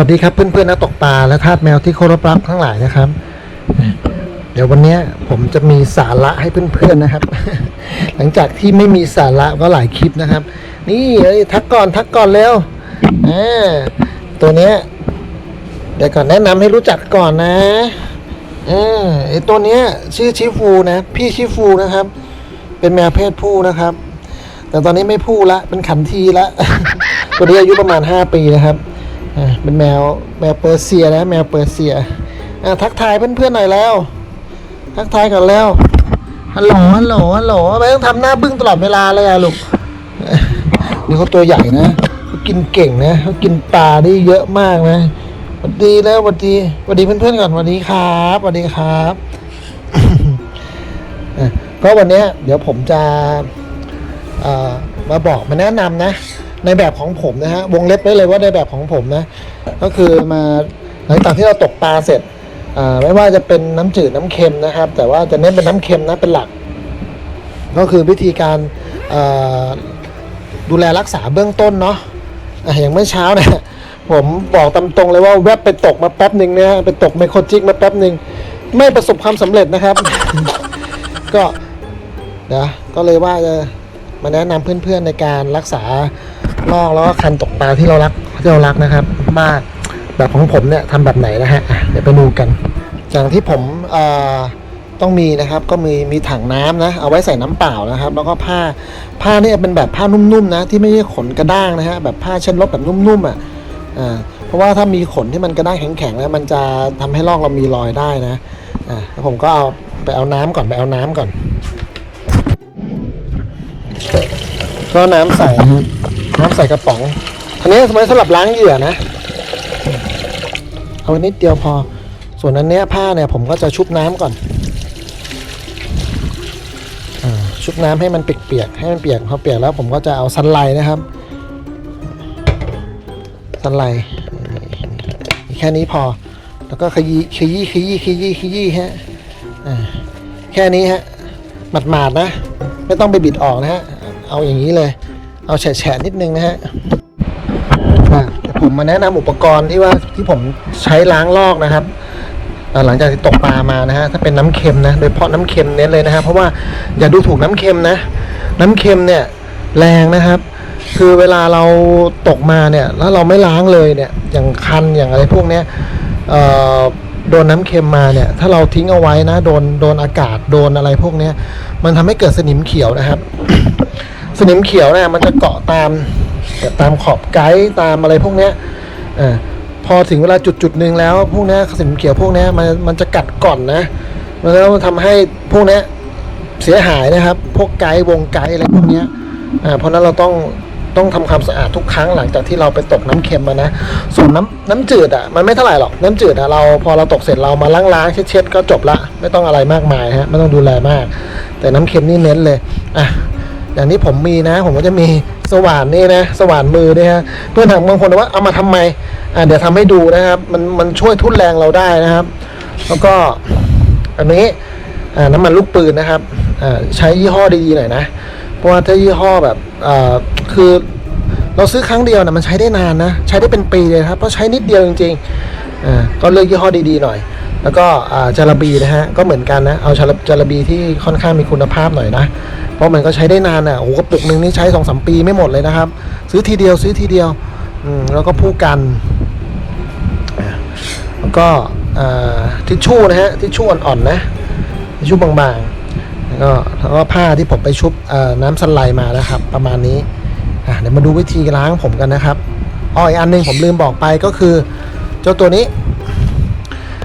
วัสดีครับเพื่อนๆนักตกปลาและทาสแมวที่เคารพรักทั้งหลายนะครับ เดี๋ยววันนี้ผมจะมีสาระให้เพื่อนๆนะครับ หลังจากที่ไม่มีสาระก็หลายคลิปนะครับ นี่เอ้ยทักก่อนทักก่อนเร็วอ่าตัวเนี้ยเดี๋ยวก่อนแนะนำให้รู้จักก่อนนะอ่าไอตัวเนี้ยชื่อชิฟูนะ พี่ชิฟูนะครับ เป็นแมวเพศผู้นะครับ แต่ตอนนี้ไม่พูดละเป็นขันทีละตัวนี้อายุประมาณ5ปีนะครับ อ่าเป็นแมวแมวเปอร์เซียนะแมวเปอร์เซียอะทักทายเพื่อนๆหน่อยแล้ว ทักทายกันแล้วฮัลโหลฮัลโหลฮัลโหลไม่ต้องทำหน้าบึ้งตลอดเวลาเลยอะลูกนี่เขาตัวใหญ่นะเขากินเก่งนะเขากินปลาได้เยอะมากนะสวัสดีแล้วสวัสดีสวัสดีเพื่อนๆก่อนสวัสดีครับสวัสดีครับอะก็วันนี้เดี๋ยวผมจะอ่อมาบอกมาแนะนำนะ ในแบบของผมนะฮะวงเล็บไว้เลยว่าในแบบของผมนะ ก็คือมาหลังจากที่เราตกปลาเสร็จไม่ว่าจะเป็นน้ำจืดน้ำเค็มนะครับ แต่ว่าจะเน้นเป็นน้ำเค็มนะเป็นหลัก ก็คือวิธีการดูแลรักษาเบื้องต้นเนาะอย่างเมื่อเช้าเนะผมบอกตามตรงเลยว่าแวบไปตกมาแป๊บหนึ่งเนี่ยไปตกไมโครจิกมาแป๊บหนึ่งไม่ประสบความสำเร็จนะครับ ก็เดี๋ยวก็เลยว่าจะมาแนะนำเพื่อนๆในการรักษา ลอกแล้วก็คันตกปลาที่เรารักที่เรารักนะครับว่าแบบของผมเนี่ยทำแบบไหนนะฮะเดี๋ยวไปดูกัน อย่างที่ผมต้องมีนะครับก็มีมีถังน้ำนะเอาไว้ใส่น้ำเปล่านะครับ แล้วก็ผ้าผ้าเนี่ยเป็นแบบผ้านุ่มๆนะที่ไม่ใช่ขนกระด้างนะฮะแบบผ้าเช็ดรถแบบนุ่มๆอะอ่าเพราะว่าถ้ามีขนที่มันกระด้างแข็งๆแล้วมันจะทำให้ลอกเรามีรอยได้นะอ่าผมก็เอาไปเอาน้ำก่อนไปเอาน้ำก่อน ก็น้ำใส่ น้ำใส่กระป๋องอันนี้ไว้สำหรับล้างเหยื่อนะ เอานิดเดียวพอ ส่วนอันเนี้ยผ้าเนี่ยผมก็จะชุบน้ำก่อนอชุบน้ำให้มันเปียกๆให้มันเปียกพอเปียกแล้วผมก็จะเอาซันไลน์นะครับซันไลน์แค่นี้พอ แล้วก็ขยี้ขยี้ขยี้ขยี้ขยี้ฮะแค่นี้ฮะหมาดๆนะ ไม่ต้องไปบิดออกนะฮะ เอาอย่างนี้เลย เอาแฉะนิดนึงนะฮะอ่ผมมาแนะนำอุปกรณ์ที่ว่าที่ผมใช้ล้างลอกนะครับหลังจากที่ตกปลามานะฮะถ้าเป็นน้ำเค็มนะโดยเฉพาะน้ำเค็มเน้นเลยนะครับเพราะว่าอย่าดูถูกน้ำเค็มนะ น้ำเค็มเนี่ยแรงนะครับ คือเวลาเราตกมาเนี่ย แล้วเราไม่ล้างเลยเนี่ย อย่างคันอย่างอะไรพวกเนี้ยโดนน้ำเค็มมาเนี่ย ถ้าเราทิ้งเอาไว้นะ โดนโดนอากาศโดนอะไรพวกเนี้ย มันทำให้เกิดสนิมเขียวนะครับ สนิมเขียวเนี่ยมันจะเกาะตามตามขอบไกด์ตามอะไรพวกเนี้ยอาพอถึงเวลาจุดจุดหนึ่งแล้วพวกนี้สนิมเขียวพวกนี้มันมันจะกัดก่อนนะมันแล้วทำให้พวกนี้เสียหายนะครับ พวกไกด์วงไกด์อะไรพวกเนี้ยอ่าเพราะนั้นเราต้องต้องทำความสะอาดทุกครั้งหลังจากที่เราไปตกน้ำเค็มมานะ ส่วนน้ำน้ำจืดอะมันไม่เท่าไหร่หรอกน้ำจืดอะเราพอเราตกเสร็จเรามาล้างล้างเช็ดเช็ดๆก็จบละไม่ต้องอะไรมากมายฮะไม่ต้องดูแลมาก แต่น้ำเค็มนี่เน้นเลยอะ อย่างที่ผมมีนะ ผมก็จะมีสว่านนี่นะ สว่านมือนี่ยฮะเพื่อนถามบางคนว่าเอามาทำไมอ่าเดี๋ยวทำให้ดูนะครับ มันมันช่วยทุ่นแรงเราได้นะครับ แล้วก็อันนี้อ่าน้ำมันลูกปืนนะครับอ่าใช้ยี่ห้อดีๆหน่อยนะ เพราะว่าถ้ายี่ห้อแบบอ่าคือเราซื้อครั้งเดียวนะมันใช้ได้นานนะ ใช้ได้เป็นปีเลยครับเพราะใช้นิดเดียวจริงๆอ่าก็เลือกยี่ห้อดีๆหน่อย แล้วก็อ่าจาระบีนะฮะก็เหมือนกันนะเอาจาระจาระบีที่ค่อนข้างมีคุณภาพหน่อยนะ เพราะมันก็ใช้ได้นานอะโอ้โหกระปุกหนึ่งนี่ใช้สองสามปีไม่หมดเลยนะครับ ซื้อทีเดียวซื้อทีเดียวอืมแล้วก็ผู้กันแล้วก็ทิชชู่นะฮะทิชชู่อ่อนๆนะทิชชู่บางๆแล้วก็แล้วก็ผ้าที่ผมไปชุบน้ำสไลด์มานะครับ ประมาณนี้อะเดี๋ยวมาดูวิธีล้างผมกันนะครับอ๋ออีกอันหนึงผมลืมบอกไปก็คือ เจ้าตัวนี้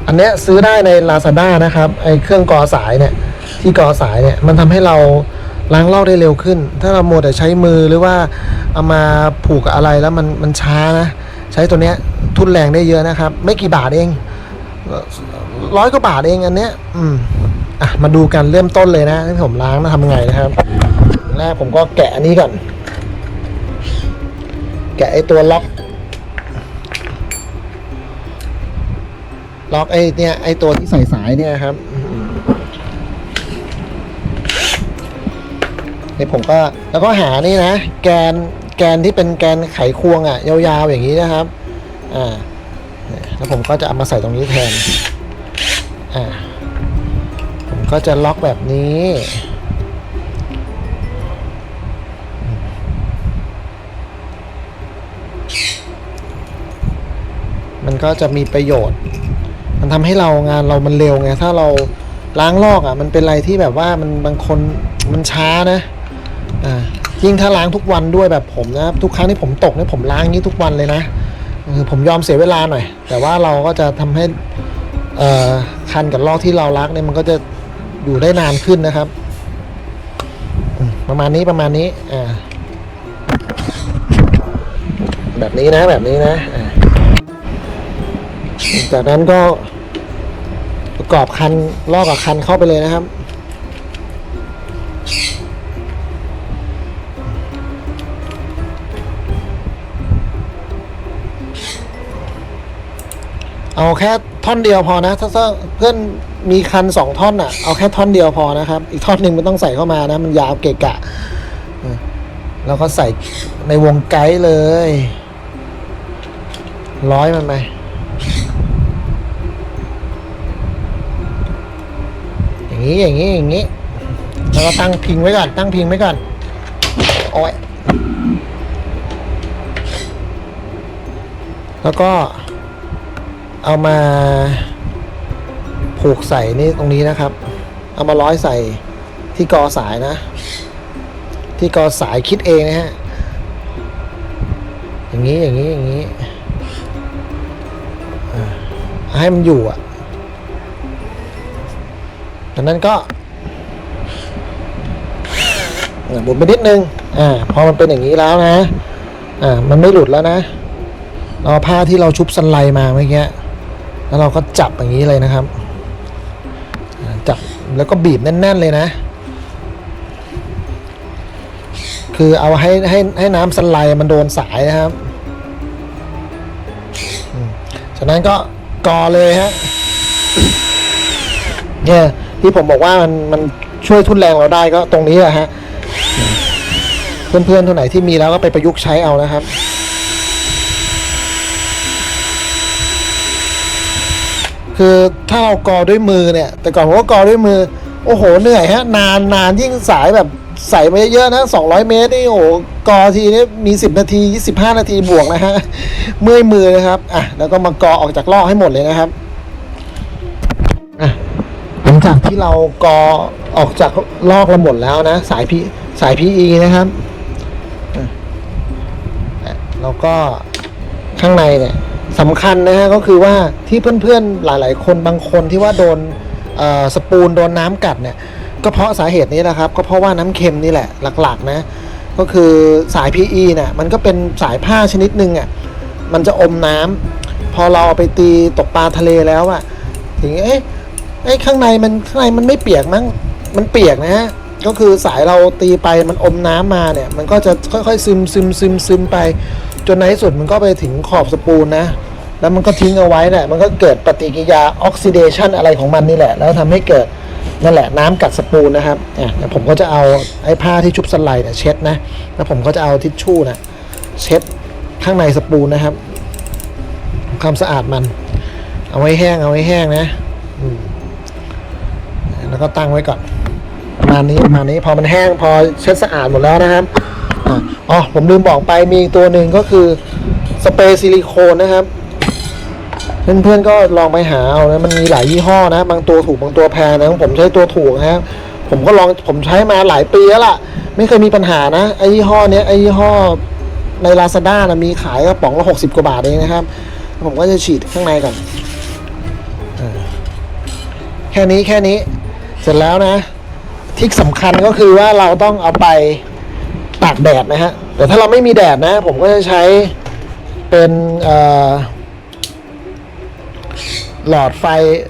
อันเนี้ยซื้อได้ใน Lazada นะครับไอเครื่องกอสายเนี่ยที่กอสายเนี่ยมันทำให้เรา ล้างลอกได้เร็วขึ้น ถ้าเราโมวแต่ใช้มือหรือว่าเอามาผูกกับอะไรแล้วมันมันช้านะ ใช้ตัวเนี้ยทุนแรงได้เยอะนะครับ ไม่กี่บาทเองร้อยกว่าบาทเองอันเนี้ย อืมอะมาดูกันเริ่มต้นเลยนะที่ผมล้างนะทำยังไงนะครับ แรกผมก็แกะอันนี้ก่อน แกะไอตัวล็อก ล็อกไอ้เนี่ยไอ้ตัวที่ใส่สายเนี่ยครับ นี่ผมก็แล้วก็หานี่นะ แกนแกนที่เป็นแกนไขควงอะ่ะยาวๆอย่างนี้นะครับอ่าแล้วผมก็จะเอามาใส่ตรงนี้แทนอ่าผมก็จะล็อกแบบนี้มันก็จะมีประโยชน์ มันทำให้เรางานเรามันเร็วไง ถ้าเราล้างลอกอะ มันเป็นอะไรที่แบบว่ามันบางคนมันช้านะ ยิ่งถ้าล้างทุกวันด้วยแบบผมนะทุกครั้งที่ผมตกเนี่ยผมล้างนี้ทุกวันเลยนะอผมยอมเสียเวลาหน่อย แต่ว่าเราก็จะทำให้คันกับลอกที่เราล้างเนี่ยมันก็จะอยู่ได้นานขึ้นนะครับ ประมาณนี้ประมาณนี้อ่าแบบนี้นะแบบนี้นะจากนั้นก็ประกอบคันลอกกับคันเข้าไปเลยนะครับ เอาแค่ท่อนเดียวพอนะ ถ้าเพื่อนมีคันสองท่อนอะ เอาแค่ท่อนเดียวพอนะครับ อีกท่อนหนึ่งมันต้องใส่เข้ามานะ มันยาวเกะกะแล้วก็ใส่ในวงไกด์เลย ร้อยมันไปอย่างนี้อย่างนี้อย่างนี้ แล้วก็ตั้งพิงไว้ก่อน ตั้งพิงไว้ก่อน โอ้ยแล้วก็ เอามาผูกใส่นี่ตรงนี้นะครับ เอามาร้อยใส่ที่กอสายนะ ที่กอสายคิดเองนะฮะอย่างนี้อย่างนี้อย่างนี้ให้มันอยู่อะจากนั้นก็อะหมุนไปนิดนึง อ่า พอมันเป็นอย่างนี้แล้วนะ อ่า มันไม่หลุดแล้วนะราเอาผ้าที่เราชุบสันไลมาเมื่อกี้ แล้วเราก็จับอย่างนี้เลยนะครับ จับแล้วก็บีบแน่น ๆเลยนะ คือเอาให้ให้ให้น้ำสันไลมันโดนสายนะครับจากนั้นก็กอเลยฮะเนี่ยที่ผมบอกว่ามันมันช่วยทุนแรงเราได้ก็ตรงนี้แหละฮะ เพื่อนๆท่านไหนที่มีแล้วก็ไปประยุกต์ใช้เอานะครับ คือถ้าเรากอด้วยมือเนี่ย แต่ก่อนผมก็กอด้วยมือ โอ้โหเหนื่อยฮะ นานนานยิ่งสายแบบใส่ไปเยอะๆนะ200 เมตรนี่โอ้โหกอทีนี้มี 10 นาที15นาทีบวกนะฮะ เมื่อยมือนะครับ อะ แล้วก็มากอออกจากลอกให้หมดเลยนะครับ อะ หลังจากที่เรากอออกจากลอกเราหมดแล้วนะ สายพีสายพีอีนะครับอะอะแล้วก็ข้างในเนี่ย สำคัญนะฮะก็คือว่าที่เพื่อนๆหลาย ๆ คนบางคนที่ว่าโดนสปูนโดนน้ำกัดเนี่ยก็เพราะสาเหตุนี้นะครับ ก็เพราะว่าน้ำเค็มนี่แหละหลักๆนะก็คือสาย PE เนี่ยมันก็เป็นสายผ้าชนิดหนึ่งอะมันจะอมน้ำพอเราเอาไปตีตกปลาทะเลแล้วอะถึงเอ๊ะไอ้ข้างในมันข้างในมันไม่เปียกมั้งมันเปียกนะฮะก็คือสายเราตีไปมันอมน้ำมาเนี่ย มันก็จะค่อยๆซึมซึมซึมซึมไป จนในที่สุดมันก็ไปถึงขอบสปูนนะ แล้วมันก็ทิ้งเอาไว้เนี่ยมันก็เกิดปฏิกิริยาออกซิเดชันอะไรของมันนี่แหละ แล้วทำให้เกิดนั่นแหละน้ำกัดสปูนนะครับอะเดี๋ยวผมก็จะเอาไอ้ผ้าที่ชุบสไลด์เนี่ยเช็ดนะ แล้วผมก็จะเอาทิชชู่นะเช็ดข้างในสปูนนะครับทำความสะอาดมัน เอาไว้แห้งเอาไว้แห้งนะแล้วก็ตั้งไว้ก่อนประมาณนี้ประมาณนี้พอมันแห้งพอเช็ดสะอาดหมดแล้วนะครับ อ๋อผมลืมบอกไปมีอีกตัวหนึ่งก็คือสเปรย์ซิลิโคนนะครับ เพื่อนๆก็ลองไปหาเอานะมันมีหลายยี่ห้อนะ บางตัวถูกบางตัวแพงนะผมใช้ตัวถูกนะครับผมก็ลองผมใช้มาหลายปีแล้วล่ะ ไม่เคยมีปัญหานะไอ้ยี่ห้อเนี้ยไอ้ยี่ห้อในลาซาด้านะมีขายกระป๋องละหกสิบกว่าบาทเองนะครับ ผมก็จะฉีดข้างในก่อนแค่นี้แค่นี้เสร็จแล้วนะที่สำคัญก็คือว่าเราต้องเอาไป ตากแดดนะฮะ แต่ถ้าเราไม่มีแดดนะ ผมก็จะใช้เป็นหลอดไฟ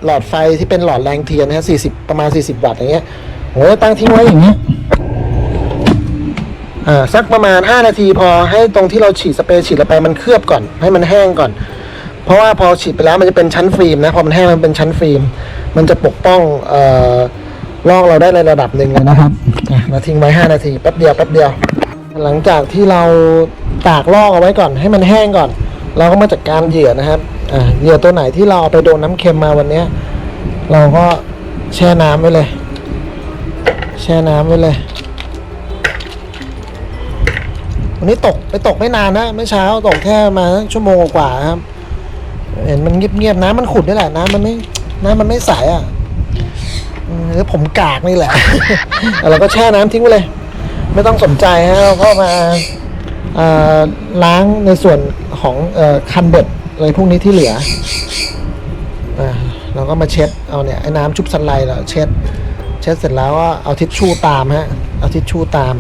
หลอดไฟที่เป็นหลอดแรงเทียนนะฮะสี่สิบประมาณสี่สิบวัตต์อย่างเงี้ยผมก็ตั้งทิ้งไว้อย่างเงี้ยอ่าสักประมาณห้านาทีพอให้ตรงที่เราฉีดสเปรย์ฉีดลงไปมันเคลือบก่อน ให้มันแห้งก่อน เพราะว่าพอฉีดไปแล้วมันจะเป็นชั้นฟิล์มนะพอมันแห้งมันเป็นชั้นฟิล์ม มันจะปกป้องเอ่อลอกเราได้ในระดับหนึ่งนะครับอะเราทิ้งไว้5นาทีแป๊บเดียวแป๊บเดียว หลังจากที่เราตากลอกเอาไว้ก่อน ให้มันแห้งก่อน เราก็มาจัดการเหยื่อนะครับเหยื่อตัวไหนที่เราเอาไปโดนน้ำเค็มมาวันเนี้ยเราก็แช่น้ำไว้เลย แช่น้ำไว้เลยวันนี้ตกไปตกไม่นานนะเมื่อเช้าตกแค่มาชั่วโมงกว่าครับ เห็นมันเงียบๆน้ำมันขุ่นนี่แหละน้ำมันไม่น้ำมันไม่ใสอะหรือผมกากนี่แหละเราก็แช่น้ำทิ้งไว้เลย ไม่ต้องสนใจฮะเราก็มาล้างในส่วนของอคันเบ็ดอะไรพวกนี้ที่เหลือเราก็มาเช็ดเอาเนี่ยไอ้น้ำชุบสไลด์เราเช็ด เช็ดเสร็จแล้วก็เอาทิชชู่ตามฮะเอาทิชชู่ตาม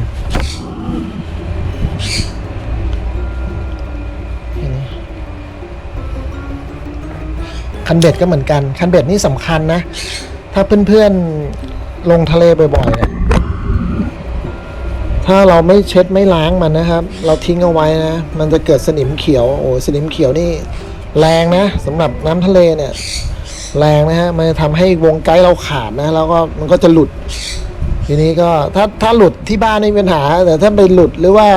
คันเบ็ดก็เหมือนกันคันเบ็ดนี่สำคัญนะ ถ้าเพื่อนๆลงทะเลบ่อยๆเนี่ย ถ้าเราไม่เช็ดไม่ล้างมันนะครับ เราทิ้งเอาไว้นะ มันจะเกิดสนิมเขียว โอ้สนิมเขียวนี่แรงนะสำหรับน้ำทะเลเนี่ยแรงนะฮะ มันจะทำให้วงไกด์เราขาดนะ แล้วก็มันก็จะหลุด ทีนี้ก็ถ้าถ้าหลุดที่บ้านไม่มีปัญหา แต่ถ้าไปหลุดหรือว่า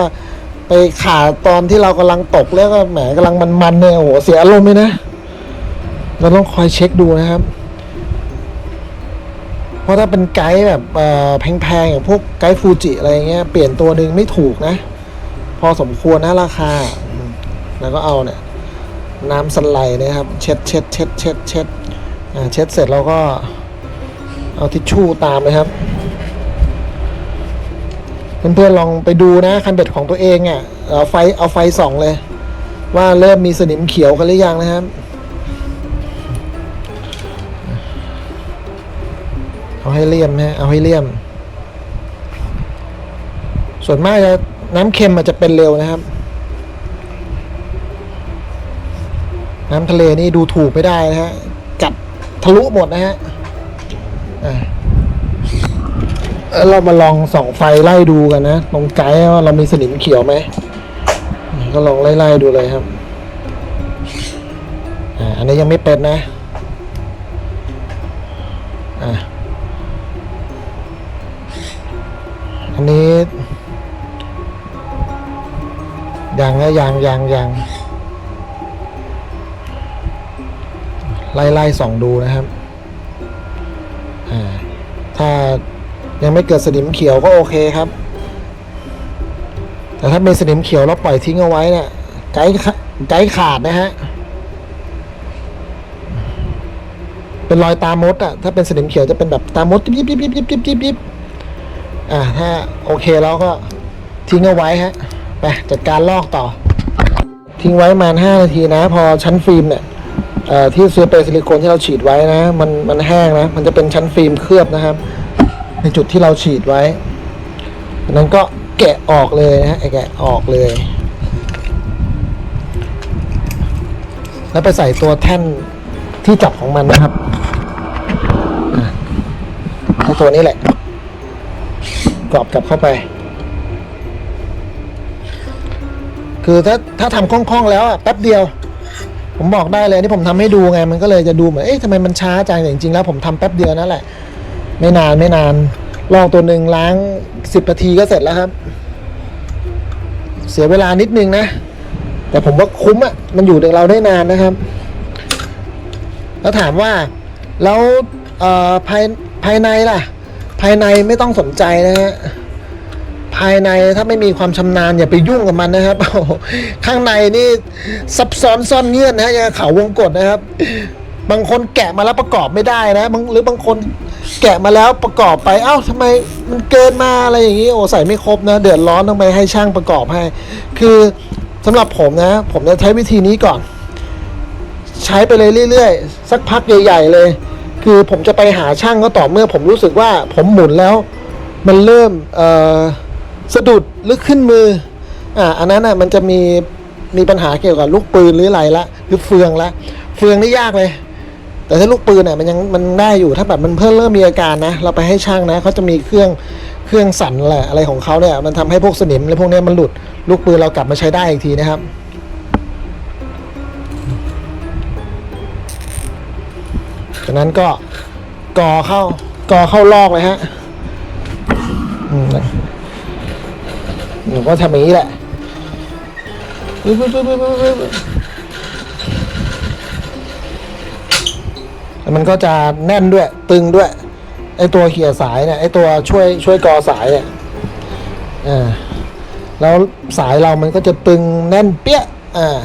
ไปขาดตอนที่เรากำลังตกแล้วก็แหมกำลังมันๆเนี่ยโอ้โหเสียอารมณ์เลยนะ เราต้องคอยเช็คดูนะครับ เพราะถ้าเป็นไกด์แบบแพงๆอย่างพวกไกด์ฟูจิอะไรเงี้ยเปลี่ยนตัวหนึ่งไม่ถูกนะ พอสมควรนะราคา แล้วก็เอาเนี่ย น้ำสไลด์นะครับ เช็ดเช็ดเช็ดเช็ดเช็ดเช็ดเสร็จเราก็เอาทิชชู่ตามนะครับเพื่อนๆลองไปดูนะคันเบ็ดของตัวเองอะเอาไฟเอาไฟส่องเลย ว่าเริ่มมีสนิมเขียวกันหรือยังนะครับ ให้เลี่ยมนะเอาให้เลี่ยม ส่วนมากจะน้ำเค็มอาจจะเป็นเร็วนะครับ น้ำทะเลนี่ดูถูกไม่ได้นะฮะกัดทะลุหมดนะฮะอะเรามาลองส่องไฟไล่ดูกันนะตรงไกด์ว่าเรามีสนิมเขียวไหมก็ลองไล่ๆดูเลยครับอ่าอันนี้ยังไม่เป็นนะ อะ อันนี้ยังนะยังยังยังไล่ไล่ส่องดูนะครับอ่าถ้ายังไม่เกิดสนิมเขียวก็โอเคครับ แต่ถ้าเป็นสนิมเขียวแล้วปล่อยทิ้งเอาไว้เนี่ยไกด์ไกด์ขาดนะฮะเป็นรอยตามดอะถ้าเป็นสนิมเขียวจะเป็นแบบตามดยิบยิบยิบยิบยิบยิบยิบ อ่าถ้าโอเคแล้วก็ทิ้งเอาไว้ฮะไปจัดการลอกต่อ ทิ้งไว้ประมาณห้านาทีนะ พอชั้นฟิล์มเนี่ยอ่อที่ซื้อเปรย์ซิลิโคนที่เราฉีดไว้นะ มันมันแห้งนะ มันจะเป็นชั้นฟิล์มเคลือบนะครับ ในจุดที่เราฉีดไว้นั้นก็แกะออกเลยนะฮะแกะออกเลย แล้วไปใส่ตัวแท่นที่จับของมันนะครับอะไอ้ตัวนี้แหละ กรอบกลับเข้าไป คือถ้าถ้าทำคล่องๆแล้วอะแป๊บเดียว ผมบอกได้เลยที่ผมทำให้ดูไง มันก็เลยจะดูเหมือนเอ๊ะทำไมมันช้าจังแต่จริงๆแล้วผมทำแป๊บเดียวนั่นแหละ ไม่นานไม่นานลองตัวหนึ่งล้างสิบนาทีก็เสร็จแล้วครับ เสียเวลานิดนึงนะ แต่ผมว่าคุ้มอะมันอยู่กับเราได้นานนะครับ แล้วถามว่าแล้วภายภายในล่ะายในไม่ต้องสนใจนะฮะภายในถ้าไม่มีความชำนาญอย่าไปยุ่งกับมันนะครับโอ้ข้างในนี่ซับซ้อนซ่อนเงื่อนนะฮะอย่างเขาวงกฏนะครับ บางคนแกะมาแล้วประกอบไม่ได้นะหรือบางคนแกะมาแล้วประกอบไปเอ้าทำไมมันเกินมาอะไรอย่างนี้โอ้ใส่ไม่ครบนะ เดือดร้อนต้องไปให้ช่างประกอบให้ คือสำหรับผมนะ ผมจะใช้วิธีนี้ก่อน ใช้ไปเลยเรื่อยๆ สักพักใหญ่ ๆ เลย คือผมจะไปหาช่างก็ต่อเมื่อผมรู้สึกว่าผมหมุนแล้วมันเริ่มสะดุดหรือขึ้นมืออ่าอันนั้นอะมันจะมีมีปัญหาเกี่ยวกับลูกปืนหรืออะไรละหรือเฟืองละเฟืองนี่ยากเลย แต่ถ้าลูกปืนเนี่ยมันยังมันได้อยู่ถ้าแบบมันเพิ่มเริ่มมีอาการนะ เราไปให้ช่างนะเขาจะมีเครื่องเครื่องสั่นแหละอะไรของเขาเนี่ยมันทำให้พวกสนิมอะพวกนี้มันหลุดลูกปืนเรากลับมาใช้ได้อีกทีนะครับ จากนั้นก็กอเข้ากอเข้าลอกเลยฮะอืมหนูก็ทำอย่างนี้แหละแล้วมันก็จะแน่นด้วย ตึงด้วย ไอตัวเขี่ยสายเนี่ย ไอตัวช่วยช่วยกอสายเนี่ยอ่าแล้วสายเรามันก็จะตึงแน่นเปี้ย อ่า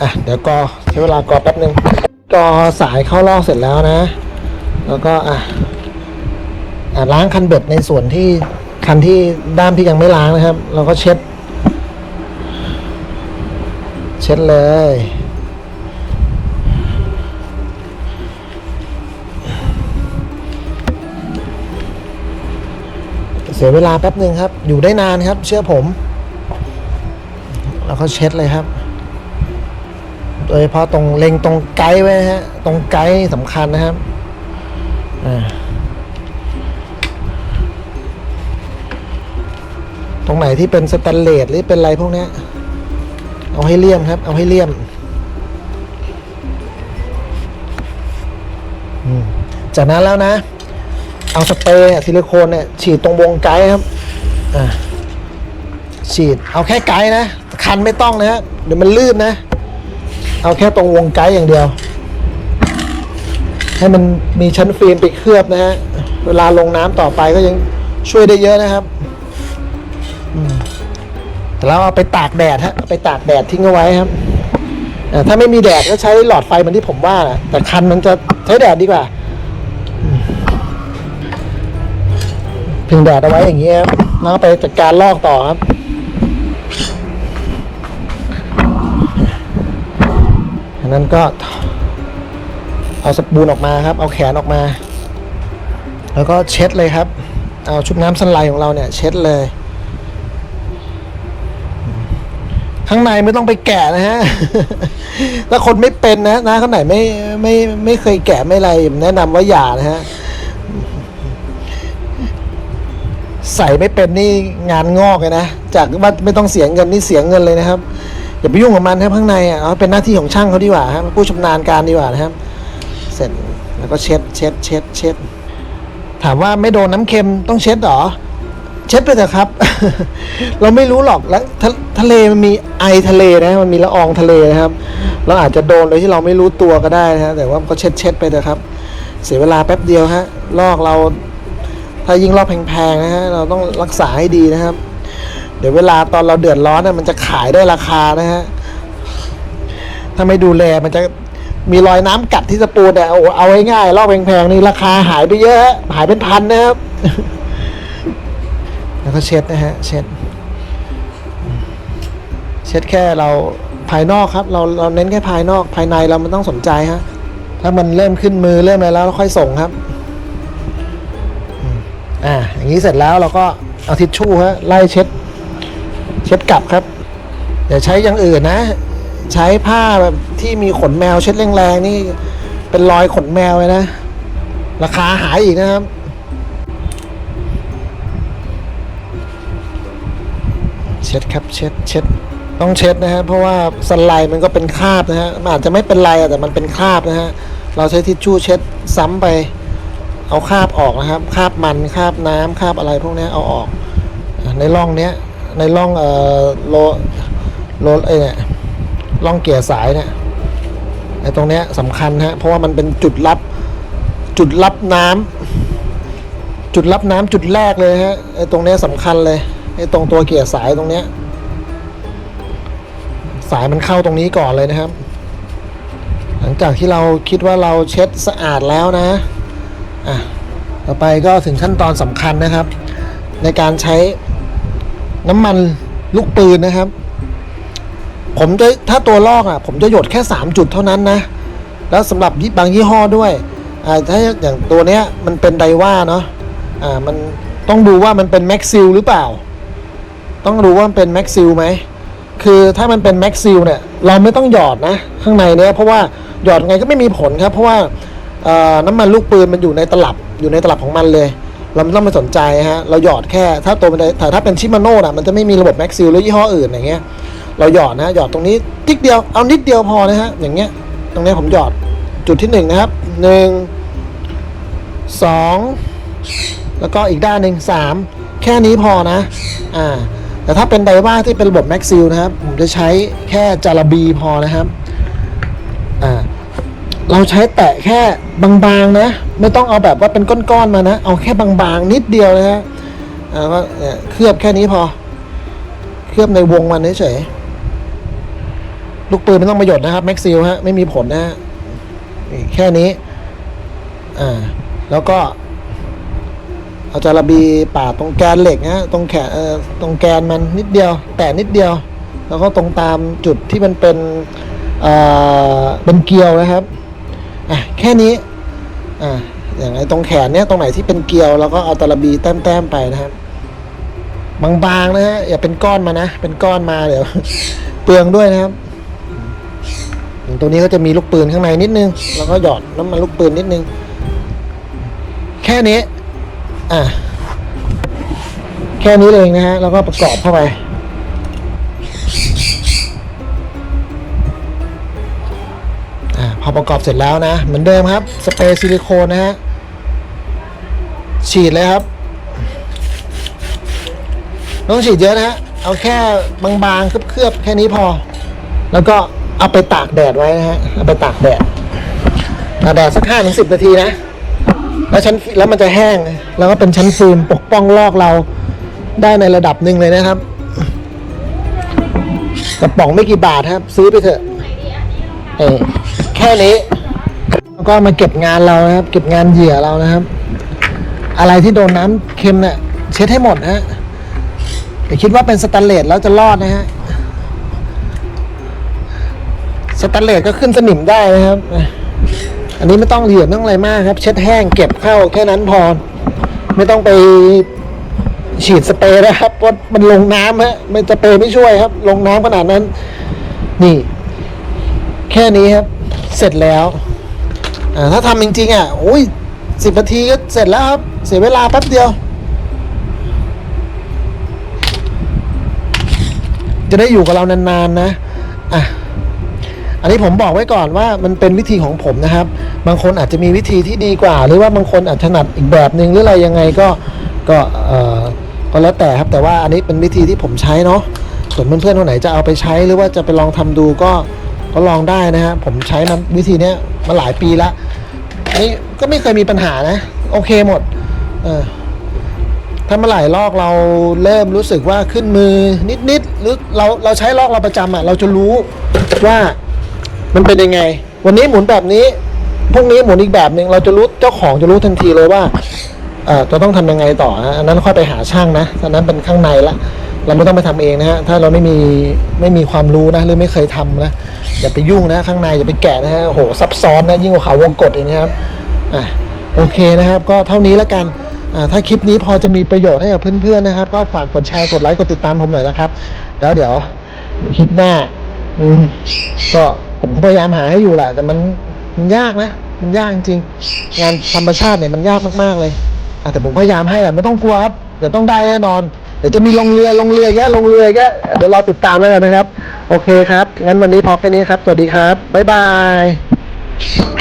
อะ เดี๋ยวกอใช้เวลากอแป๊บหนึ่ง กอสายเข้าลอกเสร็จแล้วนะ แล้วก็อะอะล้างคันเบ็ดในส่วนที่คันที่ด้ามที่ยังไม่ล้างนะครับ เราก็เช็ด เช็ดเลย เสียเวลาแป๊บหนึ่งครับ อยู่ได้นานครับ เชื่อผม แล้วก็เช็ดเลยครับ โดยเฉพาะตรงเล็งตรงไกด์ไว้นะฮะ ตรงไกด์สำคัญนะครับตรงไหนที่เป็นสแตนเลสหรือเป็นอะไรพวกนี้เอาให้เลี่ยมครับ เอาให้เลี่ยมจากนั้นแล้วนะ เอาสเปรย์ซิลิโคนเนี่ยฉีดตรงวงไกด์ครับฉีดเอาแค่ไกด์นะ คันไม่ต้องนะฮะเดี๋ยวมันลื่นนะ เอาแค่ตรงวงไกด์อย่างเดียว ให้มันมีชั้นฟิล์มไปเคลือบนะฮะ เวลาลงน้ำต่อไปก็ยังช่วยได้เยอะนะครับแต่เราเอาไปตากแดดฮะเอาไปตากแดดทิ้งเอาไว้ครับถ้าไม่มีแดดก็ใช้หลอดไฟเหมือนที่ผมว่านะแต่คันมันจะใช้แดดดีกว่าพึ่งแดดเอาไว้อย่างเงี้ยครับแล้วไปจัดการลอกต่อครับ นั้นก็ เอาสปูนออกมาครับ เอาแขนออกมา แล้วก็เช็ดเลยครับ เอาชุบน้ำสันไลของเราเนี่ย เช็ดเลย ข้างในไม่ต้องไปแกะนะฮะ ถ้าคนไม่เป็นนะนะข้างไหนไม่ไม่ไม่เคยแกะไม่อะไรแนะนำว่าอย่านะฮะใส่ไม่เป็นนี่งานงอกเลยนะ จากว่าไม่ต้องเสียเงินนี่เสียเงินเลยนะครับ อย่าไปยุ่งกับมันครับข้างในอะเอาเป็นหน้าที่ของช่างเขาดีกว่าครับผู้ชำนาญการดีกว่านะครับ เสร็จแล้วก็เช็ดเช็ดเช็ดเช็ดถามว่าไม่โดนน้ำเค็มต้องเช็ดหรอ เช็ดไปเถอะครับ เราไม่รู้หรอกแล้วทะทะเลมันมีไอทะเลนะมันมีละอองทะเลนะครับ เราอาจจะโดนโดยที่เราไม่รู้ตัวก็ได้นะแต่ว่าก็เช็ดเช็ดไปเถอะครับ เสียเวลาแป๊บเดียวฮะลอกเราถ้ายิ่งรอบแพงๆนะฮะเราต้องรักษาให้ดีนะครับ เดี๋ยวเวลาตอนเราเดือดร้อนนะมันจะขายได้ราคานะฮะ ถ้าไม่ดูแลมันจะมีรอยน้ำกัดที่สปูนเนี่ยโอ้โหเอาง่ายๆรอบแพงๆนี่ราคาหายไปเยอะฮะหายเป็นพันนะครับ แล้วก็เช็ดนะฮะ เช็ด เช็ดแค่เราภายนอกครับ เราเราเน้นแค่ภายนอกภายในเรามันต้องสนใจฮะ ถ้ามันเริ่มขึ้นมือเริ่มอะไรแล้วเราค่อยส่งครับอ่าอย่างนี้เสร็จแล้วเราก็เอาทิชชู่ฮะไล่เช็ด เช็ดกลับครับอย่าใช้อย่างอื่นนะ ใช้ผ้าแบบที่มีขนแมวเช็ดแรงๆนี่เป็นรอยขนแมวเลยนะ ราคาหายอีกนะครับเช็ดครับเช็ดเช็ดต้องเช็ดนะฮะเพราะว่าสไลด์มันก็เป็นคราบนะฮะมันอาจจะไม่เป็นไรอะแต่มันเป็นคราบนะฮะเราใช้ทิชชู่เช็ดซ้ำไป เอาคราบออกนะครับคราบมันคราบน้ำคราบอะไรพวกนี้เอาออกในร่องเนี้ย ในร่องเอ่อโลโลไอเนี่ยร่องเกียร์สายเนี่ยไอตรงเนี้ยสำคัญฮะเพราะว่ามันเป็นจุดรับจุดรับน้ำจุดรับน้ำจุดแรกเลยฮะไอตรงเนี้ยสำคัญเลยไอตรงตัวเกียร์สายตรงเนี้ยสายมันเข้าตรงนี้ก่อนเลยนะครับ หลังจากที่เราคิดว่าเราเช็ดสะอาดแล้วนะอะต่อไปก็ถึงขั้นตอนสำคัญนะครับ ในการใช้ น้ำมันลูกปืนนะครับ ผมจะถ้าตัวลอกอะ ผมจะหยดแค่ 3 จุดเท่านั้นนะ แล้วสำหรับบางยี่ห้อด้วยอ่าถ้าอย่างตัวเนี้ยมันเป็นไดว่าเนาะอ่ามันต้องดูว่ามันเป็นแม็กซิลหรือเปล่า ต้องดูว่ามันเป็นแม็กซิลไหมคือถ้ามันเป็นแม็กซิลเนี่ยเราไม่ต้องหยอดนะ ข้างในเนี้ยเพราะว่าหยอดไงก็ไม่มีผลครับ เพราะว่าน้ำมันลูกปืนมันอยู่ในตลับอยู่ในตลับของมันเลย เราไม่ต้องไปสนใจฮะเราหยอดแค่ถ้าตัวมันแต่ถ้าเป็นชิมาโน่น่ะมันจะไม่มีระบบแม็กซิลหรือยี่ห้ออื่นอย่างเงี้ยเราหยอดนะหยอดตรงนี้ทิกเดียวเอานิดเดียวพอนะฮะอย่างเงี้ยตรงนี้ผมหยอดจุดที่หนึ่งนะครับหนึ่งสองแล้วก็อีกด้านหนึ่งสามแค่นี้พอนะอ่าแต่ถ้าเป็นไดว่าที่เป็นระบบแม็กซิลนะครับผมจะใช้แค่จาระบีพอนะครับอ่า เราใช้แตะแค่บางๆนะ ไม่ต้องเอาแบบว่าเป็นก้อนๆมานะ เอาแค่บางๆนิดเดียวนะฮะอ่าก็เนี่ยเคลือบแค่นี้พอ เคลือบในวงมันเฉยลูกปืนไม่ต้องมาหยดนะครับแม็กซิลฮะไม่มีผลนะฮะแค่นี้ อ่า แล้วก็เอาจาระบีปาดตรงแกนเหล็กนะฮะตรงแขนตรงแกนมันนิดเดียว แตะนิดเดียว แล้วก็ตรงตามจุดที่มันเป็นเป็นเกลียวนะครับ อะแค่นี้อ่าอย่างไอตรงแขนเนี่ยตรงไหนที่เป็นเกลียวเราก็เอาตะระบีแต้มๆไปนะครับบางๆนะฮะอย่าเป็นก้อนมานะเป็นก้อนมาเดี๋ยวเปลืองด้วยนะครับตัวนี้ก็จะมีลูกปืนข้างในนิดนึง แล้วก็หยอดน้ำมันลูกปืนนิดนึง แค่นี้ อะ แค่นี้เองนะฮะ แล้วก็ประกอบเข้าไป พอประกอบเสร็จแล้วนะ เหมือนเดิมครับ สเปรย์ซิลิโคนนะฮะ ฉีดเลยครับ ต้องฉีดเยอะนะฮะ เอาแค่บางๆ เคลือบๆ แค่นี้พอ แล้วก็เอาไปตากแดดไว้นะฮะ เอาไปตากแดด ตากแดดสักห้าถึงสิบนาทีนะ แล้วชั้นแล้วมันจะแห้ง แล้วก็เป็นชั้นฟิล์มปกป้องลอกเราได้ในระดับหนึ่งเลยนะครับกระป๋องไม่กี่บาทครับ ซื้อไปเถอะเออ แค่นี้แล้วก็มาเก็บงานเรานะครับ เก็บงานเหยื่อเรานะครับ อะไรที่โดนน้ำเค็มเนี่ยเช็ดให้หมดนะฮะอย่าคิดว่าเป็นสแตนเลสแล้วจะรอดนะฮะสแตนเลสก็ขึ้นสนิมได้นะครับ อันนี้ไม่ต้องเหยียบไม่ต้องอะไรมากครับ เช็ดแห้งเก็บเข้าแค่นั้นพอ ไม่ต้องไปฉีดสเปรย์นะครับเพราะมันลงน้ำฮะมันสเปรย์ไม่ช่วยครับ ลงน้ำขนาดนั้น นี่ แค่นี้ครับ เสร็จแล้วอ่าถ้าทำจริงๆอะโอ้ยสิบนาทีก็เสร็จแล้วครับ เสียเวลาแป๊บเดียว จะได้อยู่กับเรานาน ๆ นะอะอันนี้ผมบอกไว้ก่อนว่ามันเป็นวิธีของผมนะครับ บางคนอาจจะมีวิธีที่ดีกว่า หรือว่าบางคนอาจถนัดอีกแบบหนึ่งหรืออะไรยังไงก็ก็เอ่อก็แล้วแต่ครับแต่ว่าอันนี้เป็นวิธีที่ผมใช้เนาะส่วนเพื่อนๆคนไหนจะเอาไปใช้หรือว่าจะไปลองทำดูก็ ก็ลองได้นะฮะผมใช้มันวิธีเนี้ยมาหลายปีละนี่ก็ไม่เคยมีปัญหานะ โอเคหมดเออถ้าเมื่อไหร่ลอกเราเริ่มรู้สึกว่าขึ้นมือนิดๆหรือเราเราใช้ลอกเราประจำอะ เราจะรู้ว่ามันเป็นยังไง วันนี้หมุนแบบนี้พรุ่งนี้หมุนอีกแบบหนึ่งเราจะรู้เจ้าของจะรู้ทันทีเลยว่าเออจะต้องทำยังไงต่อนะอันนั้นค่อยไปหาช่างนะอันนั้นเป็นข้างในละ เราไม่ต้องไปทำเองนะฮะถ้าเราไม่มีไม่มีความรู้นะหรือไม่เคยทำนะอย่าไปยุ่งนะข้างในอย่าไปแกะนะฮะโหซับซ้อนนะยิ่งกว่าเขาวงกดเองนะครับอะโอเคนะครับ ก็เท่านี้แล้วกันอ่าถ้าคลิปนี้พอจะมีประโยชน์ให้กับเพื่อนๆนะครับ ก็ฝากกดแชร์กดไลค์กดติดตามผมหน่อยนะครับ แล้วเดี๋ยวคลิปหน้าอืมก็ผมพยายามหาให้อยู่แหละแต่มันมันยากนะ มันยากจริงงานธรรมชาติเนี่ยมันยากมากๆเลยอะแต่ผมพยายามให้แหละไม่ต้องกลัวครับเดี๋ยวต้องได้แน่นอน ดี๋ยวจะมีลงเรือลงเรือแยะลงเรือแยะเดี๋ยวรอติดตามแล้วกันนะครับ โอเคครับ งั้นวันนี้พอแค่นี้ครับ สวัสดีครับ บ๊ายบาย